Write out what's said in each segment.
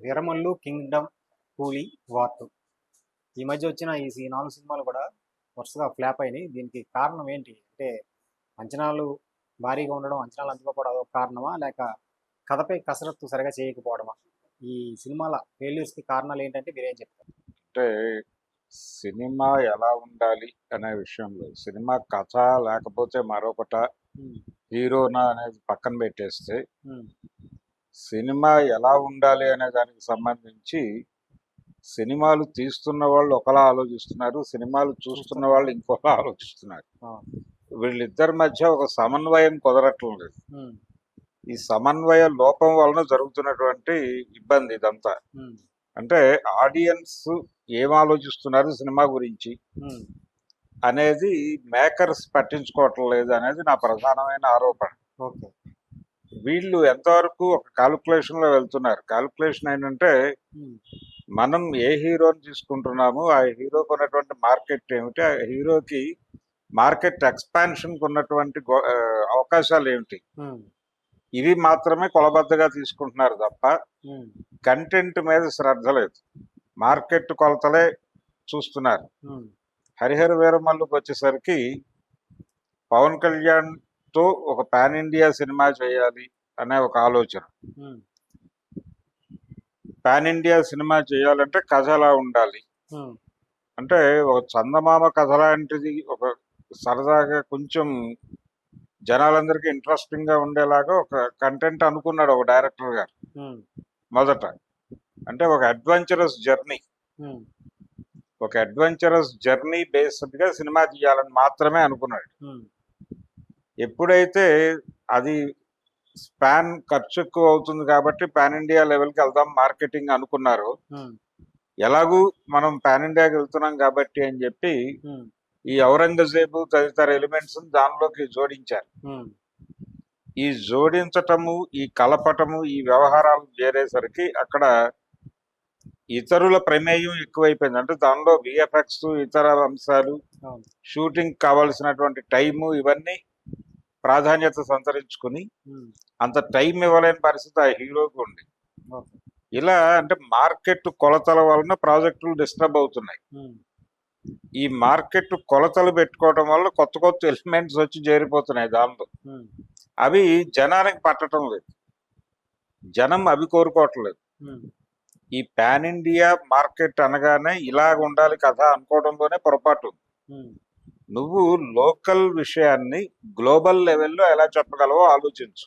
Veeramallu Kingdom కూలీ War 2 ఈ మధ్య వచ్చిన ఈ ఈ నాలుగు సినిమాలు కూడా వరుసగా ఫ్లాప్ అయినాయి. దీనికి కారణం ఏంటి అంటే అంచనాలు భారీగా ఉండడం అంచనాలు అందుకోకపోవడం అదొక కారణమా? లేక కథపై కసరత్తు సరిగా చేయకపోవడమా? ఈ సినిమాల ఫెయిల్యూర్స్కి కారణాలు ఏంటంటే మీరేం చెప్తారు? అంటే సినిమా ఎలా ఉండాలి అనే విషయంలో సినిమా కథ లేకపోతే మరొకట హీరోనా అనేది పక్కన పెట్టేస్తే సినిమా ఎలా ఉండాలి అనే దానికి సంబంధించి సినిమాలు తీస్తున్న వాళ్ళు ఒకలా ఆలోచిస్తున్నారు సినిమాలు చూస్తున్న వాళ్ళు ఇంకోలా ఆలోచిస్తున్నారు. వీళ్ళిద్దరి మధ్య ఒక సమన్వయం కుదరటం లేదు. ఈ సమన్వయ లోపం వలన జరుగుతున్నటువంటి ఇబ్బంది ఇదంతా. అంటే ఆడియన్స్ ఏం ఆలోచిస్తున్నారు సినిమా గురించి అనేది మేకర్స్ పట్టించుకోవటం లేదు అనేది నా ప్రధానమైన ఆరోపణ. ఓకే. వీళ్ళు ఎంతవరకు ఒక calculation లో వెళ్తున్నారు? క్యాల్కులేషన్ ఏంటంటే మనం ఏ హీరోని తీసుకుంటున్నాము ఆ హీరోకి ఉన్నటువంటి మార్కెట్ ఏమిటి? ఆ హీరోకి మార్కెట్ ఎక్స్పాన్షన్కి ఉన్నటువంటి అవకాశాలు ఏమిటి? ఇవి మాత్రమే కొలబద్దగా తీసుకుంటున్నారు తప్ప కంటెంట్ మీద శ్రద్ధ లేదు. మార్కెట్ కొలతలే చూస్తున్నారు. హరిహర వీరమల్లుకి వచ్చేసరికి పవన్ కళ్యాణ్తో ఒక పాన్ ఇండియా సినిమా చేయాలి. అనే ఒక ఆలోచన. పాన్ ఇండియా సినిమా చేయాలంటే కథ ఎలా ఉండాలి అంటే ఒక చందమామ కథ లాంటిది ఒక సరదాగా కొంచెం జనాలందరికీ ఇంట్రెస్టింగ్గా ఉండేలాగా ఒక కంటెంట్ అనుకున్నాడు ఒక డైరెక్టర్ గారు. మొదట. అంటే ఒక అడ్వెంచరస్ జర్నీ. ఒక అడ్వెంచరస్ జర్నీ బేస్డ్గా సినిమా తీయాలని మాత్రమే అనుకున్నాడు. ఎప్పుడైతే అది స్పాన్ ఖర్చు ఎక్కువ అవుతుంది కాబట్టి పాన్ ఇండియా లెవెల్కి వెళ్దాం మార్కెటింగ్ అనుకున్నారు. ఎలాగూ మనం పాన్ ఇండియాకి వెళ్తున్నాం కాబట్టి అని చెప్పి ఈ ఔరంగజేబు తదితర ఎలిమెంట్స్ దానిలోకి జోడించారు. ఈ జోడించటము ఈ కలపటము ఈ వ్యవహారాలు చేరేసరికి అక్కడ ఇతరుల ప్రమేయం ఎక్కువైపోయింది. అంటే దానిలో విఎఫ్ఎక్స్ ఇతర అంశాలు. షూటింగ్ కావాల్సినటువంటి టైము ఇవన్నీ ప్రాధాన్యత సంతరించుకుని అంత టైం ఇవ్వలేని పరిస్థితి ఆ హీరోకి ఉంది. ఇలా అంటే మార్కెట్ కొలతల వలన ప్రాజెక్టులు డిస్టర్బ్ అవుతున్నాయి. ఈ మార్కెట్ కొలతలు పెట్టుకోవడం వల్ల కొత్త కొత్త ఎలిమెంట్స్ వచ్చి చేరిపోతున్నాయి దానిలో అవి జనానికి పట్టడం లేదు. జనం అవి కోరుకోవట్లేదు. ఈ పాన్ ఇండియా మార్కెట్ అనగానే ఇలాగ ఉండాలి కదా అనుకోవడంలోనే పొరపాటు. నువ్వు లోకల్ విషయాన్ని గ్లోబల్ లెవెల్లో ఎలా చెప్పగలవో ఆలోచించు.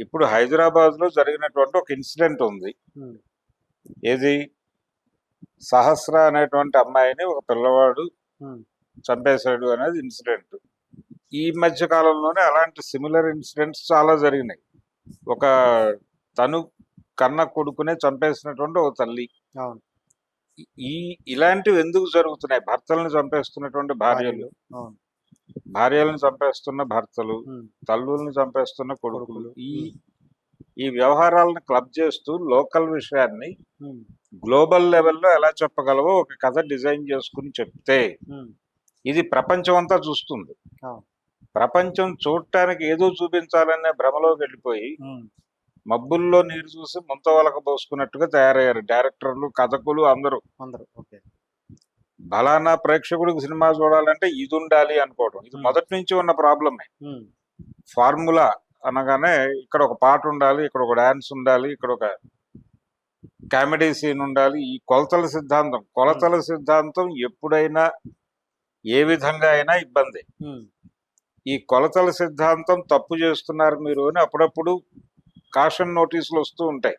ఇప్పుడు హైదరాబాద్లో జరిగినటువంటి ఒక ఇన్సిడెంట్ ఉంది. ఏది? సహస్ర అనేటువంటి అమ్మాయిని ఒక పిల్లవాడు చంపేశాడు అనేది ఇన్సిడెంట్. ఈ మధ్య కాలంలోనే అలాంటి సిమిలర్ ఇన్సిడెంట్స్ చాలా జరిగినాయి. ఒక తను కన్న కొడుకునే చంపేసినటువంటి ఒక తల్లి. అవును. ఈ ఇలాంటివి ఎందుకు జరుగుతున్నాయి? భర్తలను చంపేస్తున్నటువంటి భార్యలు. భార్యలను చంపేస్తున్న భర్తలు తల్లుల్ని చంపేస్తున్న కొడుకులు. ఈ ఈ వ్యవహారాలను క్లబ్ చేస్తూ లోకల్ విషయాన్ని గ్లోబల్ లెవెల్లో ఎలా చెప్పగలవో ఒక కథ డిజైన్ చేసుకుని చెప్తే ఇది ప్రపంచం అంతా చూస్తుంది. ప్రపంచం చూడటానికి ఏదో చూపించాలనే భ్రమలోకి వెళ్ళిపోయి మబ్బుల్లో నీరు చూసి ముంతవలక పోసుకున్నట్టుగా తయారయ్యారు. డైరెక్టర్లు కథకులు అందరూ. అందరూ ఓకే. బలానా ప్రేక్షకుడికి సినిమా చూడాలంటే ఇది ఉండాలి అనుకోవడం. ఇది. మొదటి నుంచి ఉన్న ప్రాబ్లమే. ఫార్ములా అనగానే ఇక్కడ ఒక పాట ఉండాలి ఇక్కడ ఒక డాన్స్ ఉండాలి ఇక్కడ ఒక కామెడీ సీన్ ఉండాలి. ఈ కొలతల సిద్ధాంతం కొలతల సిద్ధాంతం ఎప్పుడైనా ఏ విధంగా అయినా ఇబ్బంది. ఈ కొలతల సిద్ధాంతం తప్పు చేస్తున్నారు మీరు అని అప్పుడప్పుడు కాషన్ నోటీసులు వస్తూ ఉంటాయి.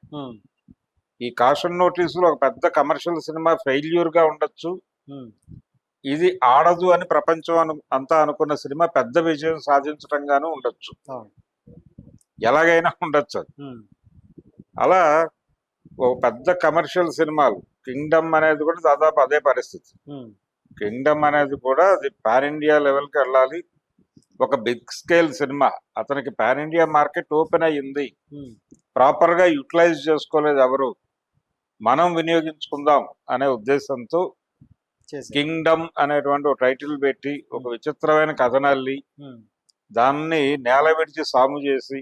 ఈ కాషన్ నోటీసులు ఒక పెద్ద కమర్షియల్ సినిమా ఫెయిల్యూర్గా ఉండొచ్చు ఇది ఆడదు అని ప్రపంచం అను అంతా అనుకున్న సినిమా పెద్ద విజయం సాధించటంగానూ ఉండొచ్చు. ఎలాగైనా ఉండొచ్చు అది. అలా ఒక పెద్ద కమర్షియల్ సినిమాలు కింగ్డమ్ అనేది కూడా దాదాపు అదే పరిస్థితి. కింగ్డమ్ అనేది కూడా అది పాన్ ఇండియా లెవెల్కి వెళ్ళాలి ఒక బిగ్ స్కేల్ సినిమా. అతనికి పాన్ ఇండియా మార్కెట్ ఓపెన్ అయ్యింది. ప్రాపర్గా యూటిలైజ్ చేసుకోలేదు ఎవరు. మనం వినియోగించుకుందాం అనే ఉద్దేశంతో కింగ్డమ్ అనేటువంటి ఒక టైటిల్ పెట్టి ఒక విచిత్రమైన కథనాల్ని దాన్ని నేల విడిచి సాము చేసి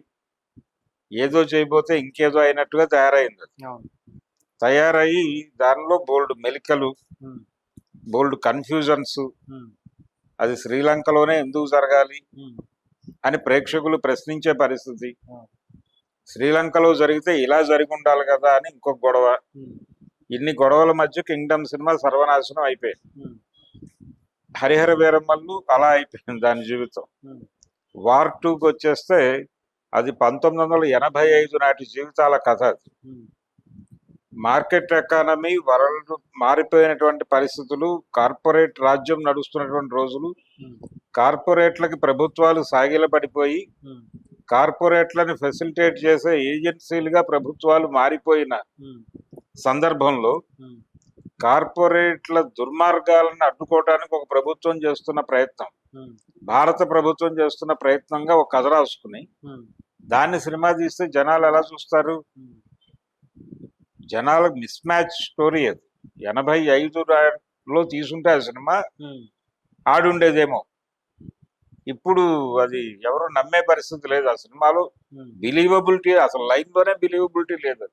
ఏదో చేయబోతే ఇంకేదో అయినట్టుగా తయారైంది తయారయ్యి దానిలో బోల్డ్ మెలికలు బోల్డ్ కన్ఫ్యూజన్స్ అది శ్రీలంకలోనే ఎందుకు జరగాలి అని ప్రేక్షకులు ప్రశ్నించే పరిస్థితి. శ్రీలంకలో జరిగితే ఇలా జరిగి ఉండాలి కదా అని ఇంకొక గొడవ. ఇన్ని గొడవల మధ్య కింగ్డమ్ సినిమా సర్వనాశనం అయిపోయింది. హరిహర వీరమ్మల్లు అలా అయిపోయింది దాని జీవితం. వార్ టూకి వచ్చేస్తే అది పంతొమ్మిది వందల ఎనభై ఐదు నాటి జీవితాల కథ అది. మార్కెట్ ఎకానమీ వరల్డ్ మారిపోయినటువంటి పరిస్థితులు కార్పొరేట్ రాజ్యం నడుస్తున్నటువంటి రోజులు కార్పొరేట్లకి ప్రభుత్వాలు సాగిలపడిపోయి కార్పొరేట్లను ఫెసిలిటేట్ చేసే ఏజెన్సీలుగా ప్రభుత్వాలు మారిపోయిన సందర్భంలో కార్పొరేట్ల దుర్మార్గాలను అడ్డుకోవడానికి ఒక ప్రభుత్వం చేస్తున్న ప్రయత్నం భారత ప్రభుత్వం చేస్తున్న ప్రయత్నంగా ఒక కథ రాసుకుని దాన్ని సినిమా తీస్తే జనాలు ఎలా చూస్తారు? జనాలకు మిస్ మ్యాచ్ స్టోరీ అది. ఎనభై ఐదు లో తీసుంటే ఆ సినిమా ఆడుండేదేమో. ఇప్పుడు అది ఎవరు నమ్మే పరిస్థితి లేదు ఆ సినిమాలో. బిలీవబిలిటీ అసలు లైన్లోనే బిలీవబిలిటీ లేదు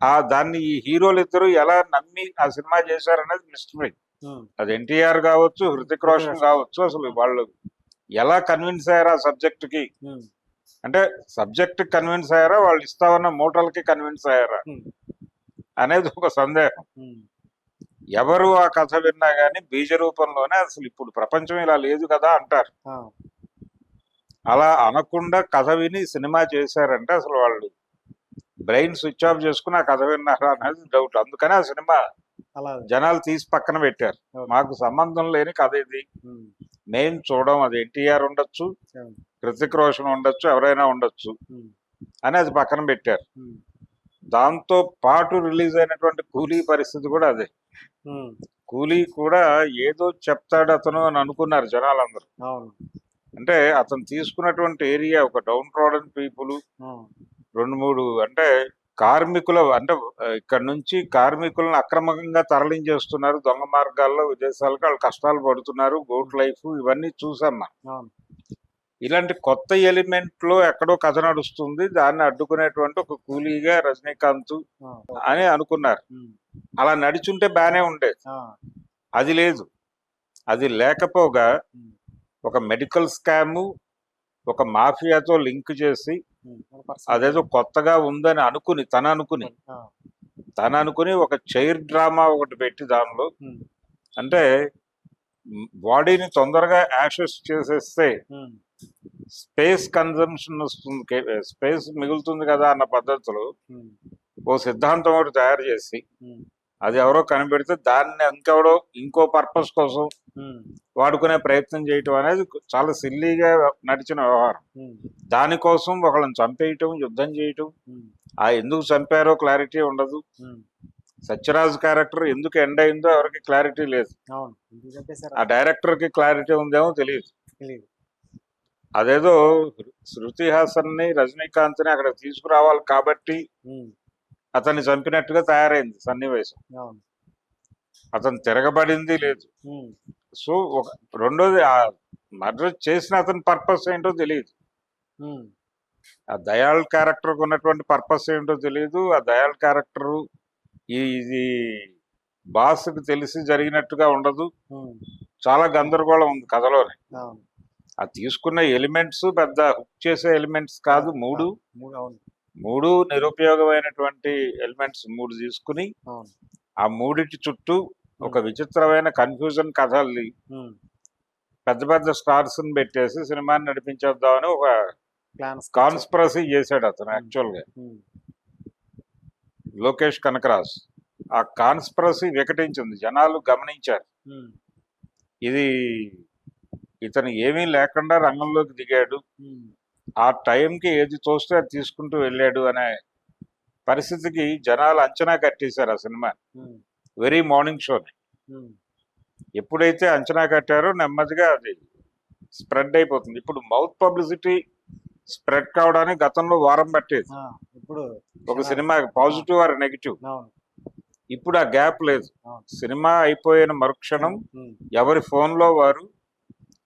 ఆ దాన్ని ఈ హీరోలు ఇద్దరు ఎలా నమ్మి ఆ సినిమా చేశారనేది మిస్టరీ అది ఎన్టీఆర్ కావచ్చు హృతిక్ రోషన్ కావచ్చు అసలు వాళ్ళు ఎలా కన్విన్స్ అయ్యారు ఆ సబ్జెక్ట్కి? అంటే సబ్జెక్ట్ కన్విన్స్ అయ్యారా? వాళ్ళు ఇస్తామన్న మూటలకి కన్విన్స్ అయ్యారా? అనేది ఒక సందేహం. ఎవరు ఆ కథ విన్నా గానీ బీజ రూపంలోనే అసలు ఇప్పుడు ప్రపంచం ఇలా లేదు కదా అంటారు. అలా అనకుండా కథ విని సినిమా చేశారంటే అసలు వాళ్ళు బ్రెయిన్ స్విచ్ ఆఫ్ చేసుకుని ఆ కథ విన్నారా అనేది డౌట్. అందుకనే ఆ సినిమా జనాలు తీసి పక్కన పెట్టారు. మాకు సంబంధం లేని కథ ఇది. ఉమ్, మేము చూడం అది ఎన్టీఆర్ ఉండొచ్చు. హృతిక్ రోషన్ ఉండొచ్చు ఎవరైనా ఉండొచ్చు. అని అది పక్కన పెట్టారు. దాంతో పాటు రిలీజ్ అయినటువంటి కూలీ పరిస్థితి కూడా అదే. కూలీ కూడా ఏదో చెప్తాడు అతను అని అనుకున్నారు జనాలందరూ. అంటే అతను తీసుకున్నటువంటి ఏరియా ఒక డౌన్ ట్రోడన్ పీపుల్ రెండు మూడు అంటే కార్మికుల అంటే ఇక్కడ నుంచి కార్మికులను అక్రమంగా తరలించేస్తున్నారు దొంగ మార్గాల్లో విదేశాలకు వాళ్ళు కష్టాలు పడుతున్నారు గోట్ లైఫ్ ఇవన్నీ చూసాం మనం. ఇలాంటి కొత్త ఎలిమెంట్లో ఎక్కడో కథ నడుస్తుంది దాన్ని అడ్డుకునేటువంటి ఒక కూలీగా రజనీకాంత్ అని అనుకున్నారు. అలా నడిచుంటే బానే ఉండేది అది లేదు. అది లేకపోగా ఒక మెడికల్ స్కాము ఒక మాఫియాతో లింక్ చేసి. అదేదో కొత్తగా ఉందని అనుకుని తన అనుకుని తన అనుకుని ఒక చైర్ డ్రామా ఒకటి పెట్టి దానిలో అంటే బాడీని తొందరగా యాషెస్ చేసేస్తే స్పేస్ కన్జంప్షన్ వస్తుంది స్పేస్ మిగులుతుంది కదా అన్న పద్ధతిలో ఓ సిద్ధాంతం ఒకటి తయారు చేసి అది ఎవరో కనిపెడితే దాన్ని ఇంకెవడో ఇంకో పర్పస్ కోసం వాడుకునే ప్రయత్నం చేయటం అనేది చాలా సిల్లీగా నడిచిన వ్యవహారం. దానికోసం ఒకళ్ళని చంపేయటం యుద్ధం చేయటం ఆ ఎందుకు చంపారో క్లారిటీ ఉండదు. సత్యరాజ్ క్యారెక్టర్ ఎందుకు ఎండ్ అయిందో ఎవరికి క్లారిటీ లేదు. ఆ డైరెక్టర్కి క్లారిటీ ఉందేమో తెలియదు. అదేదో శృతి హాసన్ని రజనీకాంత్ని అక్కడ తీసుకురావాలి కాబట్టి అతన్ని చంపినట్టుగా తయారైంది సన్నివేశం. అతను తిరగబడింది లేదు. సో ఒక రెండోది ఆ మర్డర్ చేసిన అతని పర్పస్ ఏంటో తెలియదు ఆ దయాళ్ క్యారెక్టర్ ఉన్నటువంటి పర్పస్ ఏంటో తెలియదు ఆ దయాళ్ క్యారెక్టర్ ఇది బాస్కి తెలిసి జరిగినట్టుగా ఉండదు. చాలా గందరగోళం ఉంది కథలోనే. ఆ తీసుకున్న ఎలిమెంట్స్ పెద్ద హుక్ చేసే ఎలిమెంట్స్ కాదు మూడు. మూడు నిరుపయోగమైనటువంటి ఎలిమెంట్స్ మూడు తీసుకుని ఆ మూడిటి చుట్టూ ఒక విచిత్రమైన కన్ఫ్యూజన్ కథల్ని పెద్ద పెద్ద స్టార్స్ని పెట్టేసి సినిమాని నడిపించేద్దామని ఒక కాన్స్పరసీ చేశాడు అతను యాక్చువల్గా లోకేష్ కనకరాజ్. ఆ కాన్స్పరసీ వికటించింది. జనాలు గమనించారు. ఇది ఇతను ఏమీ లేకుండా రంగంలోకి దిగాడు. ఆ టైంకి ఏది తోస్తే అది తీసుకుంటూ వెళ్ళాడు అనే పరిస్థితికి జనాలు అంచనా కట్టేశారు ఆ సినిమా. వెరీ మార్నింగ్ షోని ఎప్పుడైతే అంచనా కట్టారో నెమ్మదిగా అది స్ప్రెడ్ అయిపోతుంది. ఇప్పుడు మౌత్ పబ్లిసిటీ స్ప్రెడ్ కావడానికి గతంలో వారం పట్టేది. ఇప్పుడు ఒక సినిమా పాజిటివ్ ఆర్ నెగిటివ్? ఇప్పుడు ఆ గ్యాప్ లేదు. సినిమా అయిపోయిన మరుక్షణం ఎవరి ఫోన్లో వారు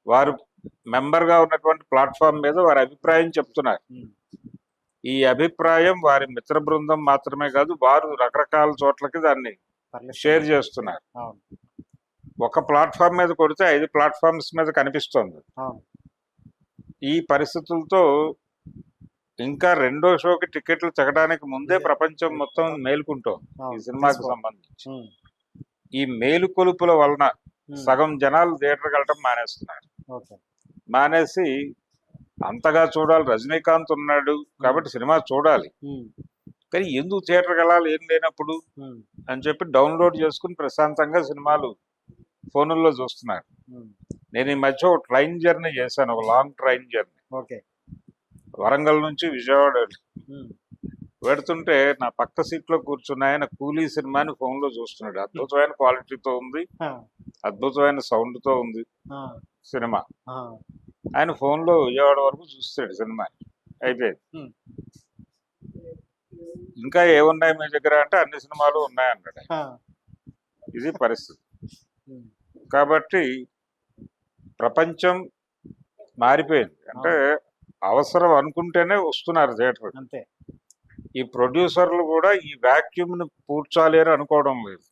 వారు మెంబర్గా ఉన్నటువంటి ప్లాట్ఫామ్ మీద వారి అభిప్రాయం చెప్తున్నారు. ఈ అభిప్రాయం వారి మిత్ర బృందం మాత్రమే కాదు వారు రకరకాల చోట్లకి దాన్ని. షేర్ చేస్తున్నారు. ఒక ప్లాట్ఫామ్ మీద కొడితే ఐదు ప్లాట్ఫామ్స్ మీద కనిపిస్తుంది. ఈ పరిస్థితులతో ఇంకా రెండో షోకి టికెట్లు తెగడానికి ముందే ప్రపంచం మొత్తం మేలుకుంటోంది. ఈ సినిమాకి. సంబంధించి. ఈ మేలుకొలుపుల వలన సగం జనాలు థియేటర్కి వెళ్ళటం మానేస్తున్నారు. మానేసి అంతగా చూడాలి. రజనీకాంత్ ఉన్నాడు కాబట్టి సినిమా చూడాలి. కానీ ఎందుకు థియేటర్కి వెళ్ళాలి? ఏం లేనప్పుడు అని చెప్పి డౌన్లోడ్ చేసుకుని ప్రశాంతంగా సినిమాలు ఫోనుల్లో చూస్తున్నారు. నేను ఈ మధ్య ఒక ట్రైన్ జర్నీ చేశాను ఒక long train journey. Okay. Warangal నుంచి విజయవాడ పెడుతుంటే నా పక్క సీట్లో కూర్చున్న ఆయన కూలీ సినిమాని ఫోన్లో చూస్తున్నాడు. అద్భుతమైన క్వాలిటీతో ఉంది. అద్భుతమైన సౌండ్తో ఉంది ఆ, సినిమా. ఆయన ఫోన్లో విజయవాడ వరకు చూస్తాడు సినిమా. అయిపోయింది ఇంకా ఏమున్నాయి మీ దగ్గర అంటే అన్ని సినిమాలు ఉన్నాయన్నాడు ఇది పరిస్థితి. కాబట్టి ప్రపంచం మారిపోయింది. అంటే అవసరం అనుకుంటేనే వస్తున్నారు థియేటర్ అంతే. ఈ ప్రొడ్యూసర్లు కూడా ఈ vacuum ని పూడ్చాలి అని అనుకోవడం లేదు.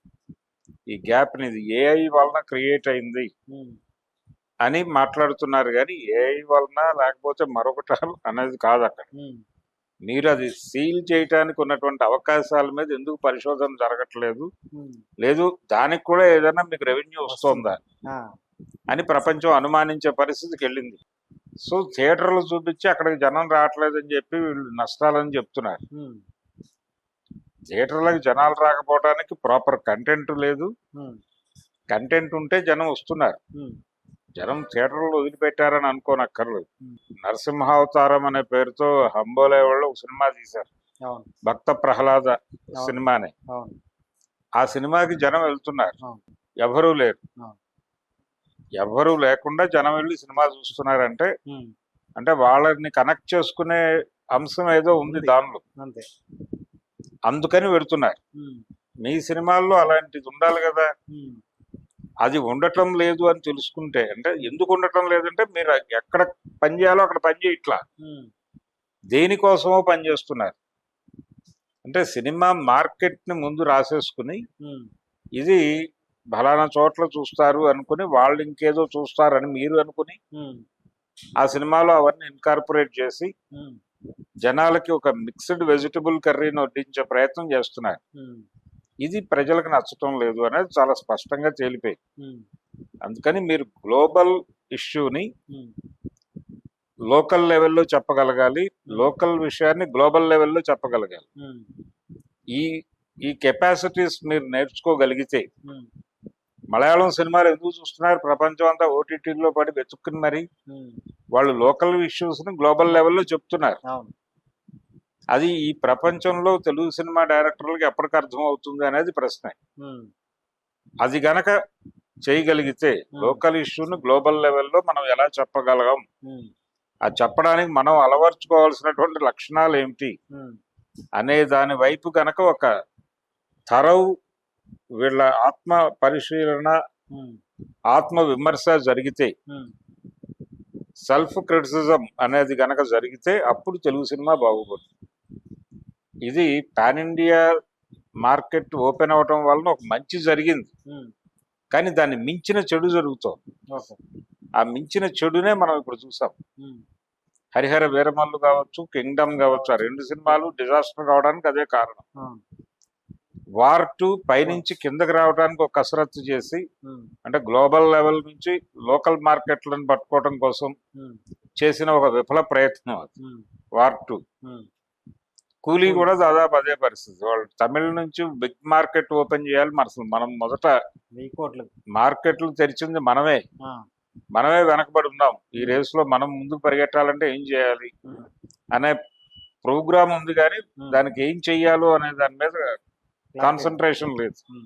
ఈ గ్యాప్ ఇది ఏఐ వలన క్రియేట్ అయింది అని మాట్లాడుతున్నారు కానీ ఏఐ వలన లేకపోతే మరొకటి అనేది కాదు అక్కడ. మీరు అది సీల్ చేయటానికి ఉన్నటువంటి అవకాశాల మీద ఎందుకు పరిశోధన జరగట్లేదు? లేదు దానికి కూడా ఏదైనా మీకు రెవెన్యూ వస్తుందా? అని ప్రపంచం అనుమానించే పరిస్థితికి వెళ్ళింది. సో థియేటర్లు చూపించి అక్కడికి జనం రావట్లేదని చెప్పి వీళ్ళు నష్టాలని చెప్తున్నారు. థియేటర్లకు జనాలు రాకపోవడానికి ప్రాపర్ కంటెంట్ లేదు. కంటెంట్ ఉంటే జనం వస్తున్నారు. జనం థియేటర్లు వదిలిపెట్టారని అనుకోనక్కర్లేదు. నరసింహావతారం అనే పేరుతో హంబోలే వాళ్ళు ఒక సినిమా తీశారు. భక్త ప్రహ్లాద సినిమాని. ఆ సినిమాకి జనం వెళ్తున్నారు. ఎవరూ లేరు. ఎవరూ లేకుండా జనం వెళ్ళి సినిమా చూస్తున్నారంటే అంటే వాళ్ళని కనెక్ట్ చేసుకునే అంశం ఏదో ఉంది. దానిలో. అంతే. అందుకని వెళుతున్నారు ఉమ్, మీ సినిమాల్లో అలాంటిది ఉండాలి కదా. అది ఉండటం లేదు అని తెలుసుకుంటే అంటే ఎందుకు ఉండటం లేదంటే మీరు ఎక్కడ పని చేయాలో అక్కడ పని చేయట్లా దేనికోసమో పని చేస్తున్నారు. అంటే సినిమా మార్కెట్ని ముందు రాసేసుకుని ఇది ఫలానా చోట్ల చూస్తారు అనుకుని వాళ్ళు ఇంకేదో చూస్తారని మీరు అనుకుని ఆ సినిమాలో అవన్నీ ఇన్కార్పొరేట్ చేసి జనాలకి ఒక మిక్స్డ్ వెజిటబుల్ కర్రీని వడ్డించే ప్రయత్నం చేస్తున్నారు. ఇది ప్రజలకు నచ్చటం లేదు అనేది చాలా స్పష్టంగా తేలిపోయింది. ఉమ్, అందుకని మీరు గ్లోబల్ ఇష్యూని లోకల్ లెవెల్లో చెప్పగలగాలి లోకల్ విషయాన్ని గ్లోబల్ లెవెల్లో చెప్పగలగాలి. ఈ ఈ కెపాసిటీస్ మీరు నేర్చుకోగలిగితే మలయాళం సినిమాలు ఎందుకు చూస్తున్నారు? ప్రపంచం అంతా ఓటీటీలో పడి వెతుక్కుని మరి వాళ్ళు లోకల్ ఇష్యూస్ని గ్లోబల్ లెవెల్లో చెప్తున్నారు. అది ఈ ప్రపంచంలో తెలుగు సినిమా డైరెక్టర్లకు ఎప్పటికి అర్థం అవుతుంది అనేది ప్రశ్న. అది గనక చేయగలిగితే లోకల్ ఇష్యూని గ్లోబల్ లెవెల్లో మనం ఎలా చెప్పగలం ఉమ్, అది చెప్పడానికి మనం అలవర్చుకోవాల్సినటువంటి లక్షణాలు ఏమిటి? అనే దాని వైపు గనక ఒక తరవు వీళ్ళ ఆత్మ పరిశీలన ఆత్మ విమర్శ జరిగితే సెల్ఫ్ క్రిటిసిజం అనేది గనక జరిగితే అప్పుడు తెలుగు సినిమా బాగుపడుతుంది. ఇది పాన్ ఇండియా మార్కెట్ ఓపెన్ అవటం వలన ఒక మంచి జరిగింది. కానీ దాన్ని మించిన చెడు జరుగుతోంది. ఆ మించిన చెడునే మనం ఇప్పుడు చూసాం. హరిహర వీరమల్లు కావచ్చు కింగ్డమ్ కావచ్చు ఆ రెండు సినిమాలు డిజాస్టర్ కావడానికి అదే కారణం. వార్ టూ పైనుంచి కిందకి రావడానికి ఒక కసరత్తు చేసి ఉమ్, అంటే గ్లోబల్ లెవెల్ నుంచి లోకల్ మార్కెట్లను పట్టుకోవడం కోసం ఉమ్, చేసిన ఒక విఫల ప్రయత్నం అది. Um, war two. కూలీ కూడా దాదాపు అదే పరిస్థితి. వాళ్ళు తమిళ నుంచి బిగ్ మార్కెట్ ఓపెన్ చేయాలి మన అసలు. మనం మొదట మార్కెట్లు తెరిచింది మనమే. మనమే వెనకబడి ఉన్నాం. ఈ రేస్లో మనం ముందుకు పరిగెట్టాలంటే ఏం చేయాలి? అనే ప్రోగ్రామ్ ఉంది కానీ దానికి ఏం చెయ్యాలో అనే దాని మీద కాన్సన్ట్రేషన్ లేదు.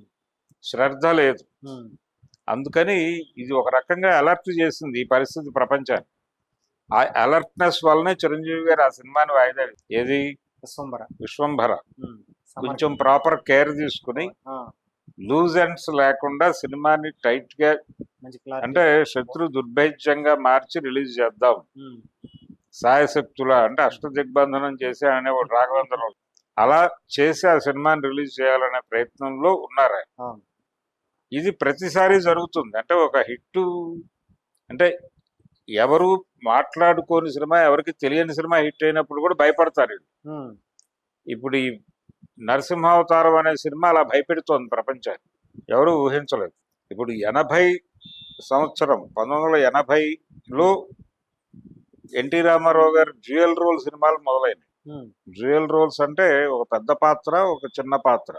శ్రద్ధ లేదు. అందుకని ఇది ఒక రకంగా అలర్ట్ చేసింది ఈ పరిస్థితి ప్రపంచాన్ని. ఆ అలర్ట్నెస్ వల్లనే చిరంజీవి గారు ఆ సినిమాని వాయిదా. ఏది? విశ్వంభర. సమర్- కొంచెం ప్రాపర్ కేర్ తీసుకుని లూజ్ ఎండ్స్ లేకుండా సినిమాని టైట్గా అంటే శత్రు దుర్భేద్యంగా మార్చి రిలీజ్ చేద్దాం. సాయశక్తుల అంటే అష్ట దిగ్బంధనం చేసి అనే ఒక రాఘవేంద్ర అలా చేసి ఆ సినిమాని రిలీజ్ చేయాలనే ప్రయత్నంలో ఉన్నారు ఆయన. ఇది ప్రతిసారి జరుగుతుంది. అంటే ఒక హిట్ అంటే ఎవరు మాట్లాడుకోని సినిమా ఎవరికి తెలియని సినిమా హిట్ అయినప్పుడు కూడా భయపడతారు ఇప్పుడు ఈ నరసింహావతారం అనే సినిమా అలా భయపెడుతోంది ప్రపంచాన్ని. ఎవరు ఊహించలేదు. ఇప్పుడు ఎనభై సంవత్సరం పంతొమ్మిది వందల ఎనభైలో ఎన్టీ రామారావు గారి డ్యూయల్ రోల్ సినిమాలు మొదలైనవి. డ్యూయల్ రోల్స్ అంటే ఒక పెద్ద పాత్ర ఒక చిన్న పాత్ర.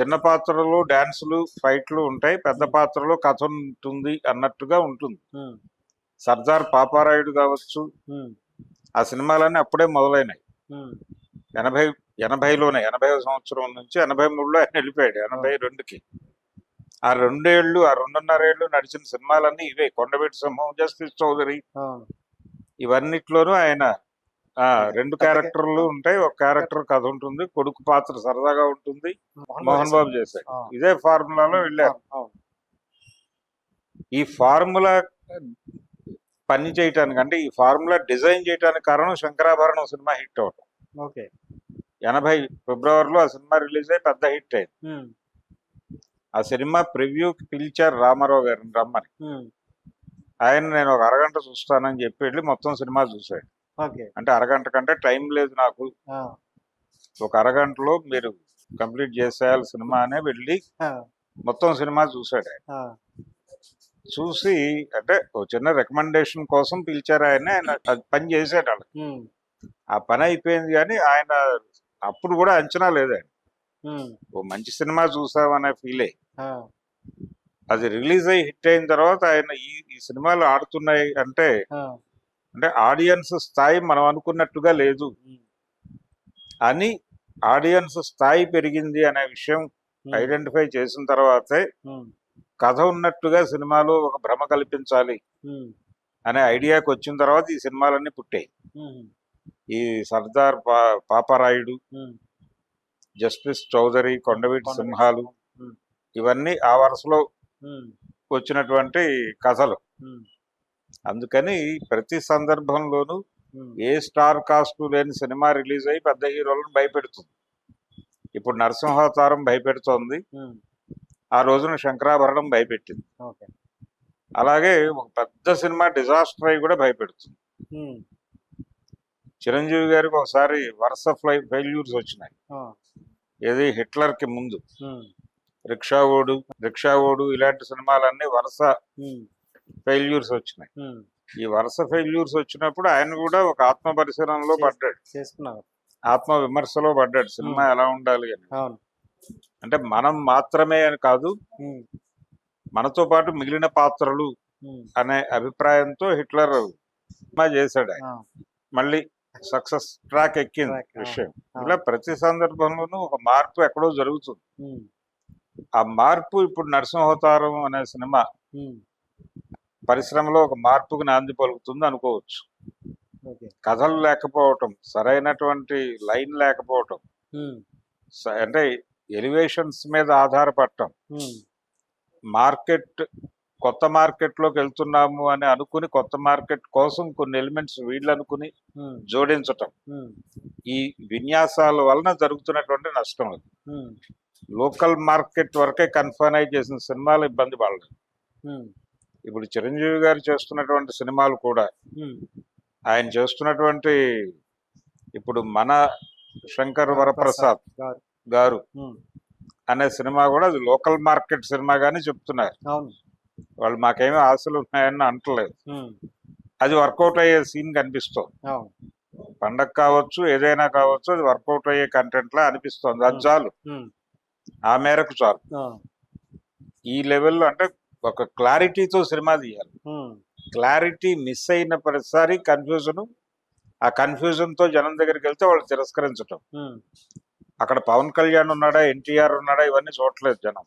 చిన్న పాత్రలో డాన్సులు ఫైట్లు ఉంటాయి. పెద్ద పాత్రలో కథ ఉంటుంది అన్నట్టుగా ఉంటుంది. సర్దార్ పాపారాయుడు కావచ్చు. ఆ సినిమాలన్నీ అప్పుడే మొదలైనాయి. ఎనభై ఎనభైలోనే ఎనభై సంవత్సరం నుంచి ఎనభై మూడులో ఆయన వెళ్ళిపోయాడు ఎనభై రెండుకి. ఆ రెండేళ్ళు ఆ రెండున్నరేళ్ళు నడిచిన సినిమాలన్నీ ఇవే. కొండవీటి సింహం జస్టిస్ చౌదరి. ఇవన్నిట్లోనూ ఆయన రెండు క్యారెక్టర్లు ఉంటాయి. ఒక క్యారెక్టర్ కథ ఉంటుంది. కొడుకు పాత్ర సరదాగా ఉంటుంది. మోహన్ బాబు చేశాడు. ఇదే ఫార్ములాలో వెళ్ళారు. ఈ ఫార్ములా పని చేయటానికి అంటే ఈ ఫార్ములా డిజైన్ చేయడానికి కారణం శంకరాభరణం సినిమా హిట్ అవటం. ఓకే. ఎనభై ఫిబ్రవరిలో ఆ సినిమా రిలీజ్ అయ్యి పెద్ద హిట్ అయింది. ఆ సినిమా ప్రివ్యూకి పిలిచారు రామారావు గారిని రమ్మని. ఆయన నేను ఒక అరగంట చూస్తానని చెప్పి వెళ్ళి మొత్తం సినిమా చూశాడు. ఓకే అంటే అరగంట కంటే టైం లేదు నాకు. ఒక అరగంటలో మీరు కంప్లీట్ చేసేయాలి సినిమా అనే వెళ్ళి మొత్తం సినిమా చూశాడు ఆయన. ఆ, చూసి అంటే ఒక చిన్న రికమెండేషన్ కోసం పిలిచారు ఆయన పని చేశాడు వాళ్ళకి. ఆ పని అయిపోయింది కానీ ఆయన అప్పుడు కూడా అంచనా లేదు ఆయన. ఉమ్, ఓ మంచి సినిమా చూసామనే ఫీల్. అయ్యి అది రిలీజ్ అయ్యి హిట్ అయిన తర్వాత ఆయన ఈ సినిమాలు ఆడుతున్నాయి అంటే అంటే ఆడియన్స్ స్థాయి మనం అనుకున్నట్టుగా లేదు. అని ఆడియన్స్ స్థాయి పెరిగింది అనే విషయం ఐడెంటిఫై చేసిన తర్వాతే కథ ఉన్నట్టుగా సినిమాలో ఒక భ్రమ కల్పించాలి అనే ఐడియాకి వచ్చిన తర్వాత ఈ సినిమాలన్నీ పుట్టాయి. ఈ సర్దార్ పా పాపరాయుడు జస్టిస్ చౌదరి కొండవీటి సింహాలు ఇవన్నీ ఆ వరుసలో వచ్చినటువంటి కథలు. అందుకని ప్రతి సందర్భంలోనూ ఏ స్టార్ కాస్ట్ లేని సినిమా రిలీజ్ అయ్యి పెద్ద హీరోలను భయపెడుతుంది. ఇప్పుడు నరసింహావతారం భయపెడుతోంది. ఆ రోజున శంకరాభరణం భయపెట్టింది. అలాగే ఒక పెద్ద సినిమా డిజాస్టర్ అయి కూడా భయపెడుతుంది. చిరంజీవి గారికి ఒకసారి వరుస ఫ్లై ఫెయిల్యూర్స్ వచ్చినాయి. ఏది హిట్లర్కి ముందు. రిక్షా ఓడు రిక్షా ఓడు ఇలాంటి సినిమాలన్నీ వరుస ఫెయిల్యూర్స్ వచ్చినాయి. ఈ వరుస ఫెయిల్యూర్స్ వచ్చినప్పుడు ఆయన కూడా ఒక ఆత్మ పరిశీలనలో పడ్డాడు. చేసుకున్నారు. ఆత్మ విమర్శలో పడ్డాడు. సినిమా ఎలా ఉండాలి అని. అవును. అంటే మనం మాత్రమే అని కాదు మనతో పాటు మిగిలిన పాత్రలు అనే అభిప్రాయంతో హిట్లర్ సినిమా చేశాడు ఆయన. మళ్ళీ సక్సెస్ ట్రాక్ ఎక్కింది విషయం. ఇలా ప్రతి సందర్భంలోనూ ఒక మార్పు ఎక్కడో జరుగుతుంది. ఆ మార్పు ఇప్పుడు నరసింహావతారం అనే సినిమా పరిశ్రమలో ఒక మార్పుకు నాంది పలుకుతుంది అనుకోవచ్చు. కథలు లేకపోవటం సరైనటువంటి లైన్ లేకపోవటం అంటే ఎలివేషన్స్ మీద ఆధారపడటం. మార్కెట్ కొత్త మార్కెట్లోకి వెళ్తున్నాము అని అనుకుని కొత్త మార్కెట్ కోసం కొన్ని ఎలిమెంట్స్ వీళ్ళు అనుకుని జోడించటం. ఈ విన్యాసాల వలన జరుగుతున్నటువంటి నష్టం అది. లోకల్ మార్కెట్ వరకే కన్ఫైన్ చేసిన సినిమాలు ఇబ్బంది పడలేదు. ఇప్పుడు చిరంజీవి గారు చేస్తున్నటువంటి సినిమాలు కూడా ఆయన చేస్తున్నటువంటి ఇప్పుడు మన శంకర్ వరప్రసాద్ గారు. అనే సినిమా కూడా అది లోకల్ మార్కెట్ సినిమా గానీ చెప్తున్నారు. వాళ్ళు మాకేమీ ఆశలు ఉన్నాయని అంటలేదు. అది వర్కౌట్ అయ్యే సీన్ కనిపిస్తోంది. పండగ కావచ్చు ఏదైనా కావచ్చు అది వర్కౌట్ అయ్యే కంటెంట్ లా అనిపిస్తోంది. అది చాలు. ఆ మేరకు చాలు. ఈ లెవెల్లో అంటే ఒక క్లారిటీతో సినిమా తీయాలి. క్లారిటీ మిస్ అయిన ప్రతిసారి కన్ఫ్యూజన్ ఆ కన్ఫ్యూజన్తో జనం దగ్గరికి వెళ్తే వాళ్ళు తిరస్కరించటం. అక్కడ పవన్ కళ్యాణ్ ఉన్నాడా ఎన్టీఆర్ ఉన్నాడా ఇవన్నీ చూడట్లేదు జనం.